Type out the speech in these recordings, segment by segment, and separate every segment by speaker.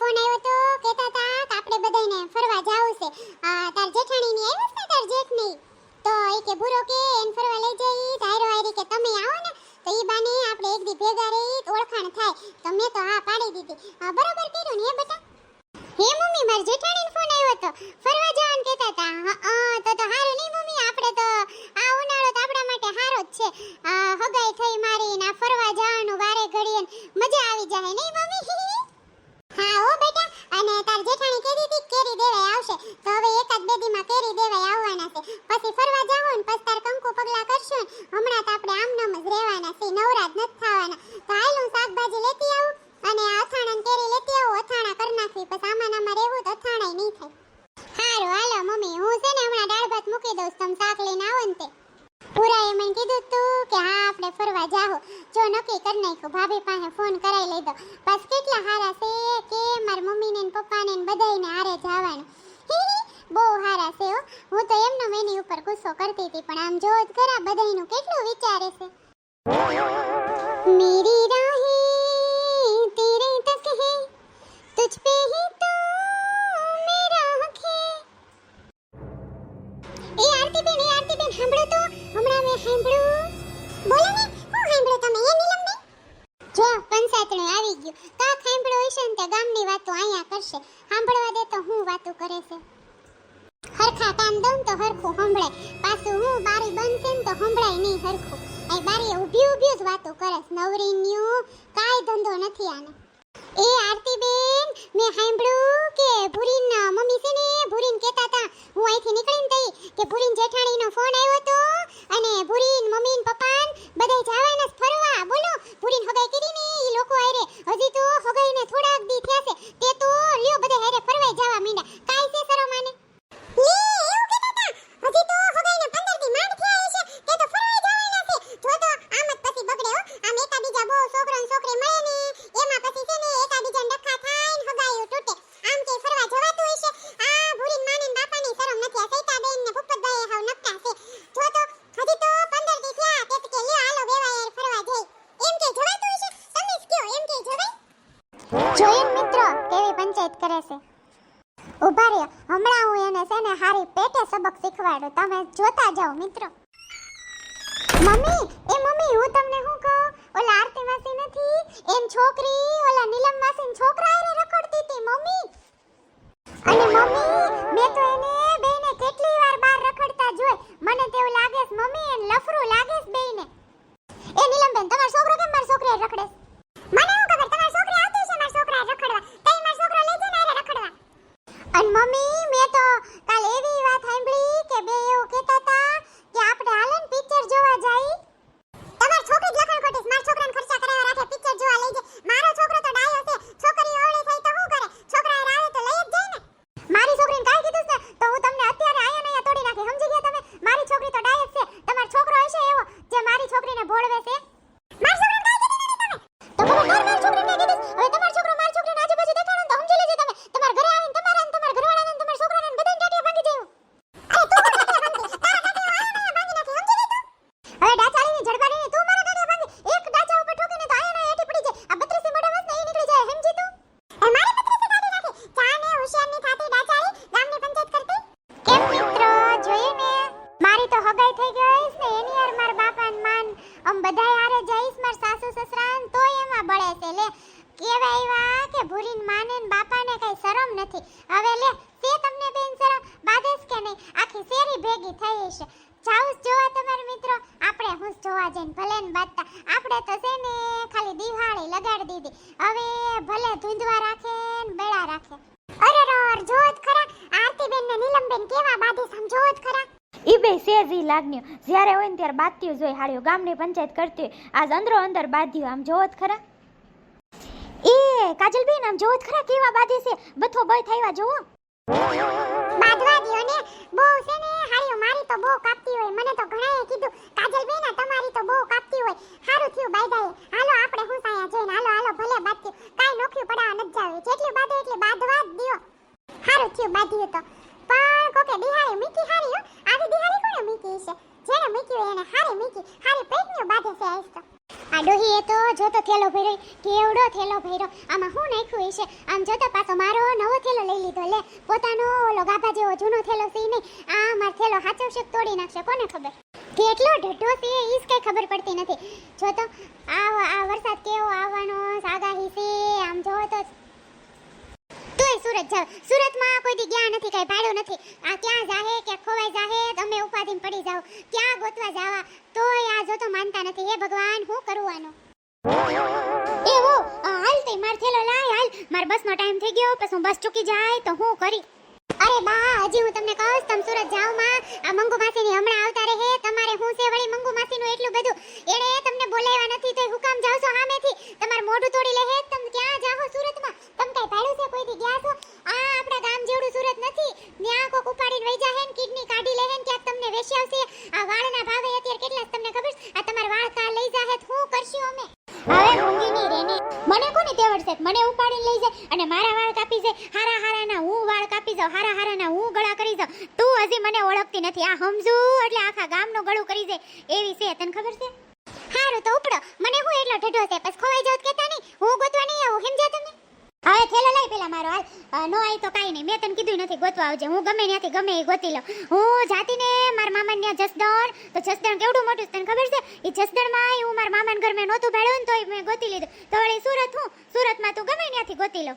Speaker 1: Phone આવ્યો તો કહેતા હતા કે આપણે બધાને ફરવા જાવું છે. તાર જેઠાણી ની આવ્યો ને તાર જેઠની? તો એ કે, ભૂરો કે, એને ફરવા લઈ જઈ. ધાયરો આયરી કે, તમે આવો ને. તો એ બાને આપણે એક દી ભેગા રહી ઓળખાણ થાય. તો મેં તો હા પાડી દીધી. બરોબર કર્યું ને બેટા? હે મમ્મી, માર જેઠાણી ફોન આવ્યો તો? ફરવા જવાનું કહેતા હતા. તો તો હારું નહીં મમ્મી, આપણે તો આ ઉનાળો તો આપણા માટે હારો જ છે આ હગાઈ થઈ મારી ને આ ફરવા જવાનું વારે ઘડીએ ને મજા આવી જાય નહીં મમ્મી હા હો બેટા અને તાર જેઠાણી કહેતી હતી કે કેરી દેવાય આવશે તો હવે એકાદ બે દીમાં કેરી દેવાય આવવાના છે પછી ફરવા જાવ ને પછી તાર કંકુ પગલા કરશું ને હમણાં તો આપણે આમ નામ જ રહેવાના છે નવરાત નથી થવાના તો હાલ હું શાકભાજી લેતી આવું અને આ અથાણા ને કેરી લેતી આવું અથાણા કરી નાખવી પછી આમાં નામાં રહેવું તો અથાણાય નહીં થાય હારું હાલો મમ્મી હું છે ને હમણાં દાળ ભાત મૂકી દઉં છું. તમે શાક લઈને આવો ને તે પુરાએ મને કીધું તું કે હા આપણે ફરવા જાહો જો નક્કી કરી નાખ્યું ભાભી પાસે ફોન કરાવી લઈ દો બસ કેટલા હારા છે કે મારા મમ્મીને ને પપ્પાને ને બધાયને હારે જવાનું બહુ હારા છે હો હું તો એમનો એની ઉપર ગુસ્સો કરતી હતી પણ આમ જો જ ખરા બધાયનું કેટલો વિચારે છે? મેરી રાહે, તેરે તક હે, તુજ પે હી તો મેરા હક એ આરતી બેન એ આરતી બેન સાંભળો તો, હમણાં મેં સાંભળ્યું. બોલો ને, હું સાંભળો તમે, એ નીલમ બેન જો, પંચાતણું આવી ગયું. તો આ સાંભળો હશે ને, તે ગામની વાતો અહીંયા કરશે. સાંભળવા દે તો હું વાતો કરે છે. કાન દઉં તો હરખું સંભળાય. પાછું હું બારી ને તો સંભળાય નહીં હરખું. એ બારી ઊભી ઊભી જ વાતો કરે નવરી ન્યુ કાંઈ ધંધો નથી આને. એ આરતી બેન મેં સાંભળ્યું કે ભૂરીન મમ્મી છે ને, ભૂરીન કહેતા હતા, હું અહીંથી નીકળીને તઈ, કે ભૂરીન જેઠાણીનો ફોન આવ્યો હતો અને ભૂરીન, મમ્મી ને પપ્પાન સબક તમે જોતા જાઓ, મિત્રો. મમ્મી, એ મમ્મી, હું તમને શું કહું? ઓલા આરતી માસી નથી? એમ છોકરી, ઓલા નીલમ માસી છોકરા હારે રખડતી હતી મમ્મી અને મમ્મી મેં તો એને બેને કેટલી વાર બહાર રખડતા જોઈ મને તેવું લાગે છે મમ્મી એને લફરું લાગે છે બેને એ નીલમબેન તમારો છોકરો કેમ મારી છોકરી હારે રખડે છે? મને શું ખબર તમારી છોકરી આવતી છે મારા છોકરા હારે રખડવા તઈ મારો છોકરો લઈ જાય ને હારે રખડવા અને મમ્મી મેં તો કાલ એવી વાત સાંભળી કે બે એવું કહેતા હતા કે આપણે હાલે ને પિક્ચર જોવા જાય તમાર છોકરી જ લખણ ખોટી છે. મારા છોકરાને ખર્ચા કરાવવા રાખે પિક્ચર જોવા લઈ જાય મારો છોકરો તો ડાયો છે છોકરી ઓવળી થઈ તો શું કરે છોકરા હારે આવે તો લઈ જ જાય ને મારી છોકરીને કાઈ કીધું છે તો હું તમને અત્યારે આયા નયા તોડી નાખી સમજી ગયા તમે મારી છોકરી તો ડાયો જ છે તમારો છોકરો હશે એવો જે મારી છોકરીને ભોળવે છે મારી છોકરીને કાઈ કીધું નહીં તમે તો મારી મારી છોકરીને કીધું હવે તમારો છોકરો મારી છોકરીને આજુબાજુ દેખાડો ને તો સમજી લેજો તમે તમારા ઘરે આવીને તમારા ને તમારા ઘરવાળાને ને તમારા છોકરાને ને બધાને ટાટિયા ભાંગી જાય અરે તું મને ટાટિયા ભાંગી તારા ટાટિયા આયા નયા ભાંગી નાખી સમજી લે તું હવે ડાચાળીની જડબાડીની તું મારા ટાટિયા ભાંગી એક ડાચા ઉપર ઠોકીને તો આયા નયા હેઠી પડી જાય આ બત્રીસી મોઢા મસ્ત ને ઈ નીકળી જાય સમજી તું એ મારી બત્રીસી કાઢી નાખી ચાને હોશિયારની થાતી ડાચાળી ગામની પંચાયત કરતી કેમ મિત્રો જોયું ને મારી તો હગાઈ થઈ ગઈ છે ને એની યાર મારા બાપા ને માન આમ બધાય હારે જઈશ માર સાસુ સસરા ને તોય એમાં બળે છે લે કેવા એવા કે ભૂરીન માને ને બાપાને કઈ શરમ નથી હવે લે તે તમને બેન શરમ બાદેશ કે નહીં આખી શેરી ભેગી થઈ હશે જાઉસ જોવા તમારા મિત્રો આપણે હું જોવા જઈને ભલે ને બાજતા આપણે તો છે ને ખાલી દિવાળી લગાડી દીધી હવે ભલે ધૂંધવા રાખે ને બેડા રાખે. અરે રોર જોત ખરા. આરતી બેન ને નીલમબેન કેવા બાધી સમજોત ખરા.
Speaker 2: ઈ બે સેજી ઈ જ્યારે હોય ને ત્યારે બાતીઓ જોઈ હાડ્યો ગામની પંચાયત કરતી આજ અંદરો અંદર બાધ્યું આમ જોત ખરા. એ કાજલબેન આમ જોત ખરા કેવા બાધી છે. બથો બય થયા જોવો.
Speaker 1: બાધવા દિયો ને. બહુ છે ને હારીઓ મારી તો બહુ કાપતી હોય. મને તો ઘણાએ કીધું કાજલબેન આ તો બહુ કાપતી હોય. હારું થયું બાયદાએ હાલો આપણે હું સાયા જઈને, હાલો હાલો, ભલે બાત્યું કાઈ નોખ્યું પડાવા નથી જાવે. જેટલી બાદે એટલી બાદવા જ દિયો. હારું થયું બાધ્યું તો. પણ કોકે બિહારી મીકી હારી, હો? આવી બિહારી કોને મીકી છે જેને મીક્યું એને હારી મીકી. હારી પેટની બાધે છે આઈસ તો. આ ડોહીએ તો જો તો થેલો ભર્યો, કેવડો થેલો ભર્યો. આમાં શું નાખ્યું હશે? આમ જો તો પાછો મારો નવો થેલો લઈ લીધો. લે, પોતાનો ઓલો ગાભા જેવો જૂનો થેલો સી નહીં. આ મારો થેલો હાચવશે તોડી નાખશે? કોને ખબર? કેટલો ઢઢો છે એ જ કઈ ખબર પડતી નથી. જો તો આ આ વરસાદ કેવો આવવાનો આગાહી છે આમ જો તો તોય સુરત જાવ. સુરતમાં કોઈ દી ગયા નથી, કઈ ભાડું નથી. આ ક્યાં જાહે કે ખોવાઈ જાહે, તમે ઉપાધીન પડી જાવ ક્યાં ગોતવા જાવા? તોય આ જો તો માનતા નથી. હે ભગવાન, હું કરવાનું એવો હાલ તે માર થેલો લાય, હાલ. માર બસનો ટાઈમ થઈ ગયો, પછી હું બસ ચૂકી જાય, તો હું કરી? અરે બા, હજી હું તમને કહું તમ સુરત જાવમાં આ મંગુ માસીની હમણાં આવતા રહે. તમારે હું છે વળી મંગુ માસીનું એટલું બધું? એણે તમને બોલાવ્યા નથી તો હુકામ જાવ છો સામેથી. તમાર મોઢું તોડી લે તમે ક્યાં જાઓ સુરતમાં? તમ કઈ ભાડું છે કોઈથી? ગયા છો? આ આપણા ગામ જેવડું સુરત નથી. ન્યા કોક ઉપાડીને વઈ જાહે ને, કિડની કાઢી લે ને, ક્યાંક તમને વેશ્યાવશે આ વાળના ભાવે અત્યારે કેટલા તમને ખબર આ તમાર વાળ કા લઈ જાહે તો હું કરશું અમે? હવે મૂંગીની રેની. મને કોની તેવડ મને ઉપાડીને લઈ જાય અને મારા વાળ કાપી જાય હારા હારાના હું વાળ કાપી જાઉં હારા હારાના હું ગળા કરી જાઉં તું હજી મને ઓળખતી નથી આ સમજુ એટલે આખા ગામનું ગળું કરી જાય એવી છે, તને ખબર છે? હારું તો ઉપડો. મને હું એટલો ઢઢો છે, બસ ખોવાઈ જાવ કેતા નહીં. હું ગોતવા નહીં આવું સમજ્યા તમે? હવે થેલો લઈ પેલા મારો હાલ. નો આવી તો કાંઈ નહીં. મેં તને કીધું નથી ગોતવા આવજે. હું ગમે ત્યાંથી ગમે એ ગોતી લઉં. હું જાતી ને મારા મામા ત્યાં જસદણ. તો જસદણ કેવડું મોટું તને ખબર છે? એ જસદણમાં હું મારા મામાના ઘર મેં નહોતું ભેળ્યું ને તોય મેં ગોતી લીધું. તો વળી સુરત હું? સુરતમાં તું ગમે ત્યાંથી ગોતી લઉં.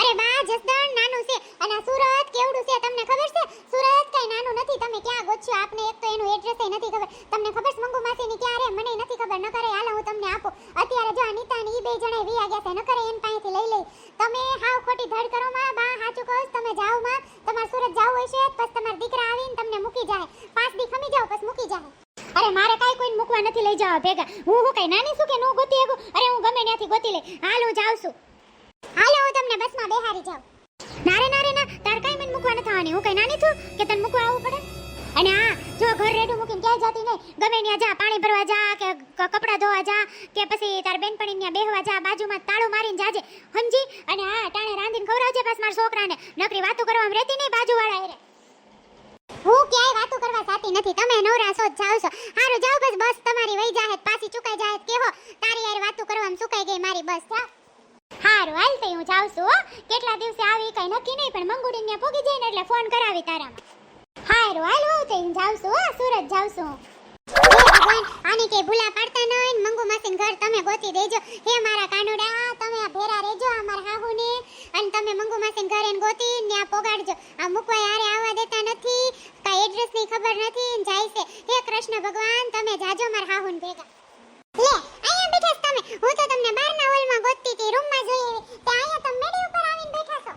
Speaker 1: અરે બા, જસદણ નાનું છે અને આ સુરત કેવડું છે તમને ખબર છે સુરત કઈ નાનું નથી તમે ક્યાં ગોતશો આપને એક તો એનું એડ્રેસ નથી ખબર તમને ખબર છે મંગુ માસીની ક્યાં રે મને નથી ખબર ન કરે હાલો હું તમને આપું અત્યારે જો અનિતા ને ઈ બે જણા વી ગયા છે ન કરે એન પાસેથી લઈ લઈ તમે હાવ ખોટી ધડ કરો માં બા સાચું કહો છો, તમે જાઓ માં તમારે સુરત જાવું હશે પછી તમારા દીકરા આવીને તમને મૂકી જાય પાંચ દી ખમી જાઓ પછી મૂકી જાય અરે મારે કાઈ કોઈને મૂકવા ભેગા. હું હું કઈ નાની છું કે નો ગોતી શકું અરે હું ગમે ત્યાંથી ગોતી લે હાલ હું જાઉં છું. હાલો, હું તમને બસમાં બેહારી જાઉં. નારે નારે, ના, તાર કઈ મને મૂકવા ન આવવાની. હું કઈ નાની છું કે તને મૂકવા આવવું પડે? અને હા જો ઘર રેડું મૂકીને ક્યાંય જાતી નહીં, ગમે ત્યાં જા, પાણી ભરવા જા કે કપડાં ધોવા જા કે પછી તાર બેનપણી ત્યાં બેહવા જા, બાજુમાં તાળું મારીને જાજે. સમજી? અને હા ટાણે રાંધીને ખવડાવજે બસ મારા છોકરાને. નકરી વાતો કરવામાં રહેતી નહીં બાજુવાળા એરે હું ક્યાંય વાતો કરવા સાતી નથી તમે નવરા છો જ જાવ છો હારું જાવ બસ બસ તમારી વઈ જાહે પાછી ચુકાઈ જાહે કેવો તારી યાર વાતો કરવામાં સુકાઈ ગઈ મારી બસ જાવ હારું હાલ તો હું જાઉં છું હો. કેટલા દિવસે આવી કઈ નક્કી નહીં પણ મંગુડી ને પોગી જઈને એટલે ફોન કરાવી તારામાં હારું હાલ હું તો હું જાઉં છું હો, સુરત જાઉં છું હે ભગવાન આની કે ભૂલા પાડતા નહીં ને મંગુ માસીન ઘર તમે ગોતી દેજો. હે મારા કાનુડા તમે આ ભેરા રહેજો આ મારા હાહુને અને તમે મંગુ માસીન ઘર એને ગોતી ને આ પોગાડજો આ મૂકવા યારે આવવા દેતા નથી કાંઈ એડ્રેસની ખબર નથી ને જાય છે હે કૃષ્ણ ભગવાન તમે જાજો મારા હાહુન ભેગા લે અહીંયા બેઠા છો તમે હું તો તમને બહારના હોલમાં ગોતતી હતી રૂમમાં જોઈ એવી તે અહીંયા તમે મેડી ઉપર આવીને બેઠા છો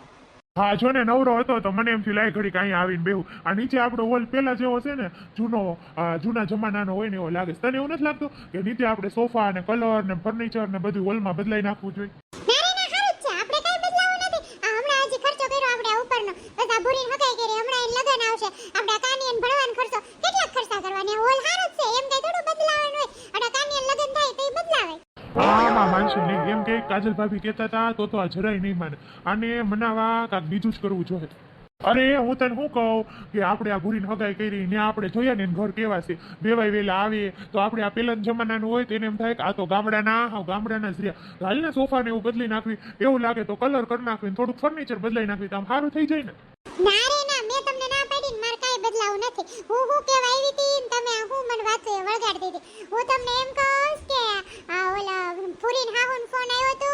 Speaker 3: જો ને નવરો હતો તો મને એમથી લાય ઘડી કાંઈ આવીને બેહું. આ નીચે આપણો હોલ પહેલાં જેવો છે ને જૂનો આ, જૂના જમાનાનો હોય ને એવો લાગે છે. તને એવું નથી લાગતું કે નીચે આપણે સોફા ને કલર ને ફર્નિચર ને બધું હોલમાં બદલાઈ નાખવું જોઈએ
Speaker 1: ના રે ના હારું જ છે આપણે કઈ બદલાવું નથી આ હમણાં હજી ખર્ચો કર્યો આપણે આ ઉપરનો બસ આ ભૂરીને હકાઈ કરી હમણાં એને લગન આવશે આપણે આ કાનિયન ભણવાનો ખર્ચો કેટલા ખર્ચા કરવાની હોલ હારો જ છે એમ કઈ થોડું બદલાવાનું હોય અને આ કાનિયન લગન થાય તો એ બદલાવે
Speaker 3: આમાં નહીં એમ કે કાજલ ભાભી કહેતા હતા, તો તો આ જરાય નહીં માને. આને મનાવા કાંક બીજું જ કરવું જોઈએ. અરે, હું તને શું કહું? કે આપણે આ ભૂરીને હગાઈ કરી, ને આપણે જોઈએ ને ઘર કેવા છે? બેવાય વેલા આવીએ તો આપણે આ પેલા જમાનાનું હોય તો એને એમ થાય કે આ તો ગામડાના હા ગામડાના જ રહ્યા. હાલ ને સોફા એવું બદલી નાખવી, એવું લાગે તો કલર કરી નાખવી થોડુંક ફર્નિચર બદલાઈ નાખવી, તો આમ સારું થઈ જાય ને.
Speaker 1: ના રે ના, મેં તમને ના પાડી મારે કાંઈ બદલાવું નથી. હું હું કેવા આવી હતી ને તમે હું મને વાત વળગાડતી હતી હું તમને એમ કહું કે આ ઓલા ભૂરીન હાહુન ફોન આવ્યો હતો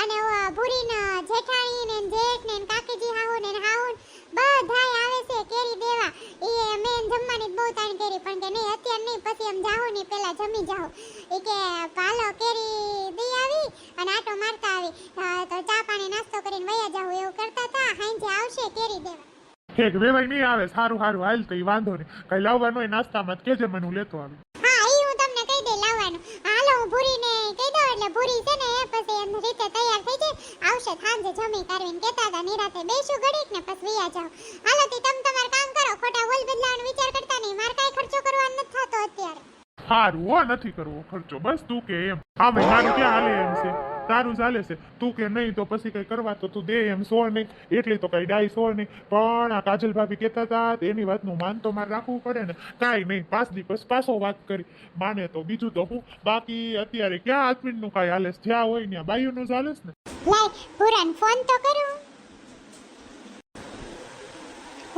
Speaker 1: અને ઓ ભૂરીન જેઠાણી ને જેઠ ને કાકીજી હાહુન ને હાહુન બધાય આવે છે કેરી દેવા એ મેં જમવાની જ બહુ તાણ કરી પણ કે નહીં અત્યારે નહીં પછી એમ જાહો નહીં પેલા જમી જાહો એ કે પાલો કેરી દઈ આવી અને આટો મારતા આવી અ, તો ચા પાણી નાસ્તો કરીને વયા જાવ એવું કરતા હતા હાંજે આવશે કેરી દેવા
Speaker 3: ઠીક વેવાય નહીં આવે સારું સારું હાલ તો વાંધો નહીં. કઈ લાવવાનો હોય નાસ્તામાં તો કેજે મને હું લેતો આવી.
Speaker 1: હા એ હું તમને કહી દે લાવવાનું. હાલો હું ભૂરીને કહી દઉં એટલે ભૂરી છે ને પછી એમ રીતે તૈયાર થઈ જાય. આવશે સાંજે જમી કરવીને કહેતા હતા નિરાતે બેસું ઘડીક ને પછી વિયા જાવ હાલો તી તમે તમાર કામ કરો ખોટા હોલ બદલાવાનો વિચાર કરતા નહીં. મારે કાઈ ખર્ચો કરવાનો નથી થતો અત્યારે.
Speaker 3: સારું હો નથી કરવો ખર્ચો. બસ તું કે એમ. હા ભાઈ મારું ક્યાં હાલે એમ છે? તારું ચાલે છે. તું કે નહીં, તો પછી કઈ કરવા તો તું દે એમ સોળ નહીં. એટલી તો કઈ ડાય સોળ નહીં. પણ આ કાજલ ભાભી કહેતા હતા એની વાતનું માન તો મારે રાખવું પડે ને. કાંઈ નહીં, પાંચ દિવસ પાછો વાત કરી. માને તો બીજું તો હું. બાકી અત્યારે ક્યાં આદમીનું કાંઈ હાલે? જ્યાં હોય ત્યાં બાયુનું ચાલે ને.
Speaker 1: લાય પુરાન ફોન તો કરું.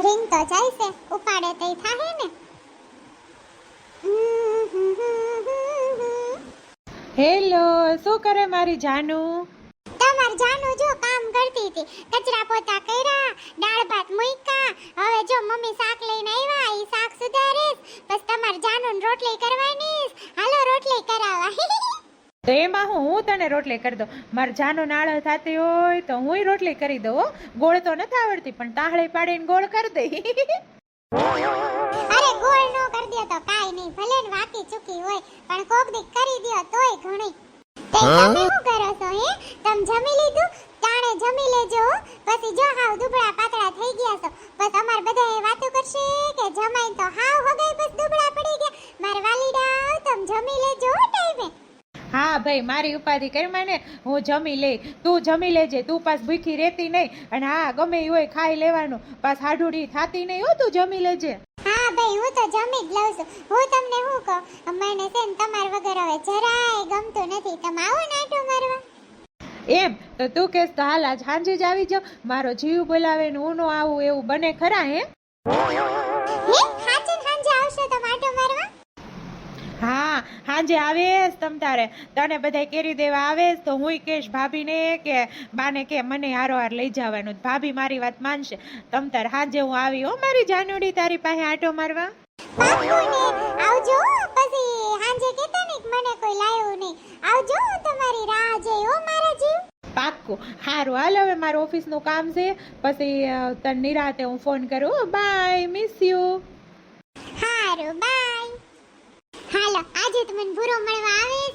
Speaker 1: રિંગ તો જાય છે ઉપાડે તઈ થાહે ને.
Speaker 4: હેલો શું કરે મારી જાનુ?
Speaker 1: તમાર જાનું જો કામ કરતી હતી. કચરા પોતા કર્યા દાળ ભાત મૂક્યા. હવે જો મમ્મી શાક લઈને આવ્યા ઈ શાક સુધારીશ. બસ તમાર જાનું રોટલી કરવાની હાલો રોટલી કરાવવા.
Speaker 4: તો એમાં હું હું તને રોટલી કરી દઉં. માર જાનો નાળ થતી હોય તો હુંય રોટલી કરી દઉં ગોળ તો નથી આવડતી પણ તાહળે પાડીને ગોળ કરી દઈ
Speaker 1: અરે ગોળ નો કરી દે તો કાઈ નહીં. ભલે ને વાકી ચૂકી હોય પણ કોક દી કરી દિયો તોય ઘણી. તે તમે શું કરો છો હે? તમ જમી લીધું? તાણે જમી લેજો હો. પછી જો હાવ દુબળા પાતળા થઈ ગયા છો બસ અમાર બધાએ વાતો કરશે કે જમાઈ તો હાવ હગાઈ બસ દુબળા પડી ગયા માર વાલીડા તમ જમી લેજો હો ટાઈમે
Speaker 4: હા મારી ઉપાધિ કરી માને હું જમી લે તું જમી લેજે તું પાસ ભૂખી રહેતી નહીં અને હા ગમે એ હોય ખાઈ લેવાનું પાસ હાડુડી થાતી નહીં હો તું જમી લેજે.
Speaker 1: હા ભાઈ હું તો જમી જ લઉં છું. હું તમને શું કહું? મને છે ને તમાર વગર હવે જરાય ગમતું નથી. તમે આવો ને આંટો મારવા.
Speaker 4: એમ તો તું કેસ તો હાલ આજ સાંજે જ આવી જાઓ મારો જીવ બોલાવે ને હું નો આવું એવું બને ખરા હે
Speaker 1: હે હાચે હાંજે આવશો તમે આંટો મારવા
Speaker 4: હા હાંજે આવેશ તમ તારે. તને બધા કેરી દેવા આવેશ તો હું કેશ ભાભીને કે બાને કે મને હારો હાર લઈ જવાનું. ભાભી મારી વાત માનશે. તમ તાર હાંજે હું આવી હો મારી જાનુડી તારી પાસે આટો મારવા?
Speaker 1: આવજો પછી હાંજે કહેતા ને મને કોઈ લાવ્યું નહીં. આવજો તમારી રાહ જોઈ હો મારા જીવ
Speaker 4: પાક્કું. હારું હાલ હવે મારું ઓફિસનું કામ છે. પછી તને નિરાતે હું ફોન કરું બાય મિસ યુ
Speaker 1: હારું બાય હાલો આજે તમને મને ભૂરો મળવા આવી